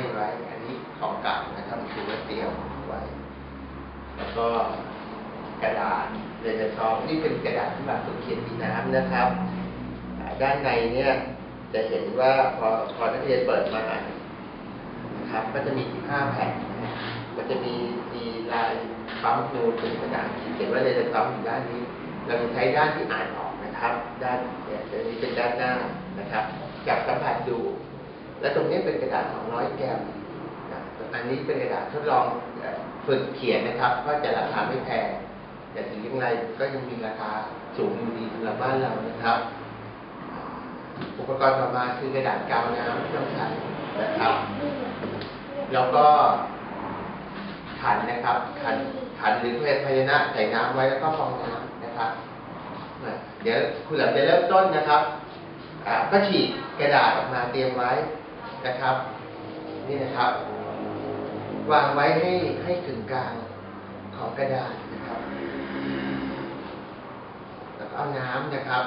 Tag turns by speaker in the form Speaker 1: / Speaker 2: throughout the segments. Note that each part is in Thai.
Speaker 1: ถือว่าเตรียมไว้ แล้วก็กระดาษเลเซอร์ซอฟนี่เป็นกระดาษสำหรับฝึกเขียนสีน้ำนะครับ ด้านในเนี่ย จะเห็นว่าพอพอนักเรียนเปิดมานะครับ ก็จะมี15แผ่นนะมันจะมีมีลายปั๊มนูนเป็นกระดาษเขียนว่าเลเซอร์ซอฟอยู่ด้านนี้ เราจะใช้ด้านที่อ่านออกนะครับ ด้านเนี่ยตัวนี้เป็นด้านหน้านะครับ จับสัมผัสดู และตรงนี้เป็นกระดาษ200แกมอันนี้เป็นกระดาษทดลองฝึกเขียนนะครับ ก็จะราคาไม่แพง แต่ถึงยังไงก็ยังมีราคาสูงอยู่ดีสำหรับบ้านเรานะครับ อุปกรณ์ต่อมาคือกระดาษกาวน้ำที่ต้องใช้นะครับ แล้วก็ขันนะครับ ขันขันหรือภาชนะใส่น้ำไว้แล้วก็ฟองน้ำนะครับ เดี๋ยวคุณหลับจะเริ่มต้นนะครับอ่าก็ฉีกกระดาษออกมาเตรียมไว้ นะครับ นี่นะครับ วางไว้ให้ให้ถึงกลางของกระดาษนะครับแล้วเอาน้ำนะครับ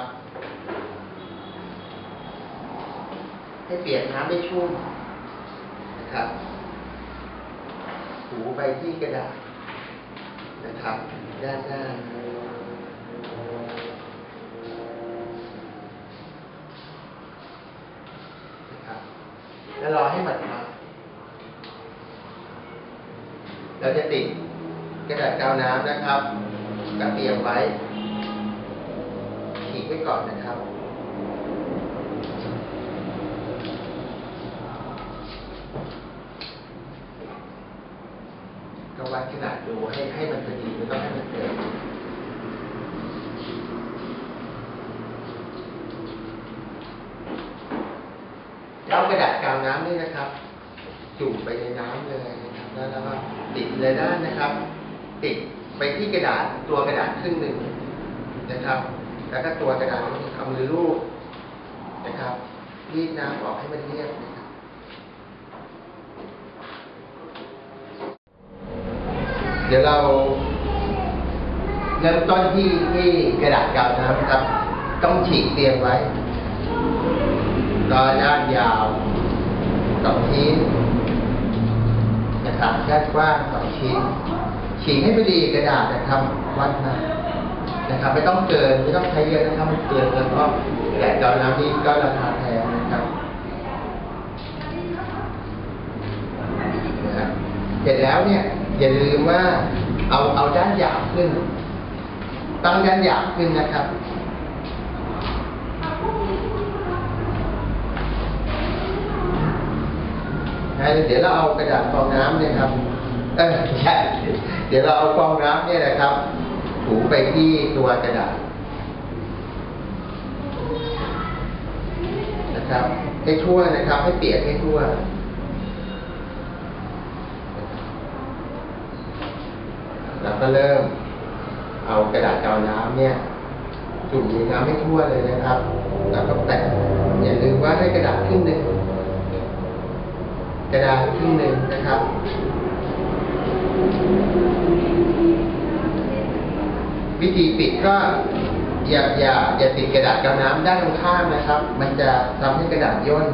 Speaker 1: ให้เปียกน้ำไม่ชุ่มนะครับถูไปที่กระดาษนะครับ ด้านหน้า แล้วรอให้มันมาเราจะติดกระดาษกาวน้ำนะครับก็เตรียมไว้ขีดไว้ก่อนนะครับ ก็วัดขนาดดูให้ให้มันพอดีไม่ต้องให้มันเกิน แล้วกระดาษกาวน้ำนี่นะครับ จุ่มไปในน้ำเลยนะครับแล้วเราก็ติดเลยด้นนะครับ ติดไปที่กระดาษตัวกระดาษครึ่งหนึ่งนะครับ แล้วก็ตัวกระดาษเอามือลูบนะครับรีดน้ำออกให้มันเรียบนะครับเดี๋ยวเราเริ่มต้นที่ที่กระดาษกาวน้ำครับ ต้องฉีกเตรียมไว้ ก็ด้านยาวสองชิ้นนะครับด้านกว้างสองชิ้น ฉีกให้พอดีกระดาษนะครับ วัดมานะครับ ไม่ต้องเกินไม่ต้องใช้เยอะนะครับมันเกินแล้วก็กะดาษกาวน้ำนี่ก็ราคาแพงนะครับนะครับเสร็จแล้วเนี่ย อย่าลืมว่าเอาเอาด้านหยาบขึ้น ตั้งด้านหยาบขึ้นนะครับ นะ เดี๋ยวเราเอากระดาษฟองน้ำเนี่ยครับเออใช่เดี๋ยวเราเอาฟองน้ำเนี่ยนะครับถูไปที่ตัวกระดาษนะครับ ให้ทั่วนะครับ ให้เปียกให้ทั่วแล้วก็เริ่ม เอากระดาษกาวน้ำเนี่ยจุ่มในน้ำให้ทั่วเลยนะครับแล้วก็แตะอย่าลืมว่าให้กระดาษครึ่งหนึ่ง กระดาษครึ่งหนึ่งนะครับ วิธีปิดก็อย่าอย่าอย่าติดกระดาษกาวน้ำด้านตรงข้ามนะครับ มันจะทำให้กระดาษย่น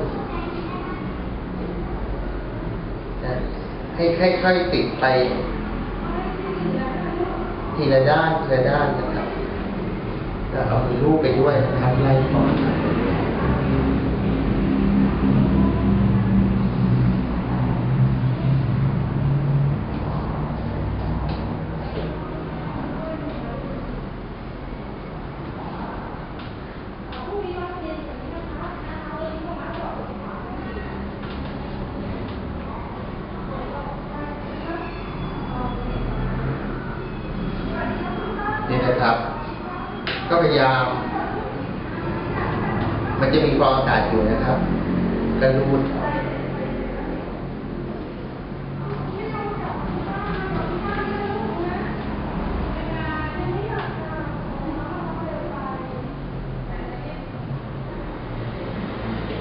Speaker 1: นะให้ค่อยๆติดไป ทีละด้านทีละด้านนะครับแล้วเอามือลูบไปด้วยนะครับไล่ก่อน นะครับ ก็พยายาม มันจะมีฟองอากาศอยู่นะครับกระนูน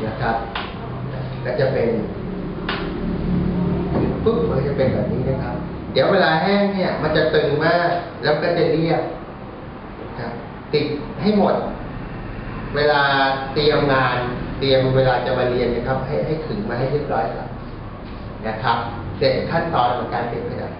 Speaker 1: นะครับ ก็จะเป็นปุ๊บมันจะเป็นแบบนี้นะครับ เดี๋ยวเวลาแห้งเนี่ย มันจะตึงมาก แล้วก็จะเรียบ ติดให้หมด เวลาเตรียมงาน เตรียมเวลาจะมาเรียนนะครับ ให้ให้ขึงมาให้เรียบร้อยครับ นะครับ เสร็จขั้นตอนของการเปลี่ยนกระดาษ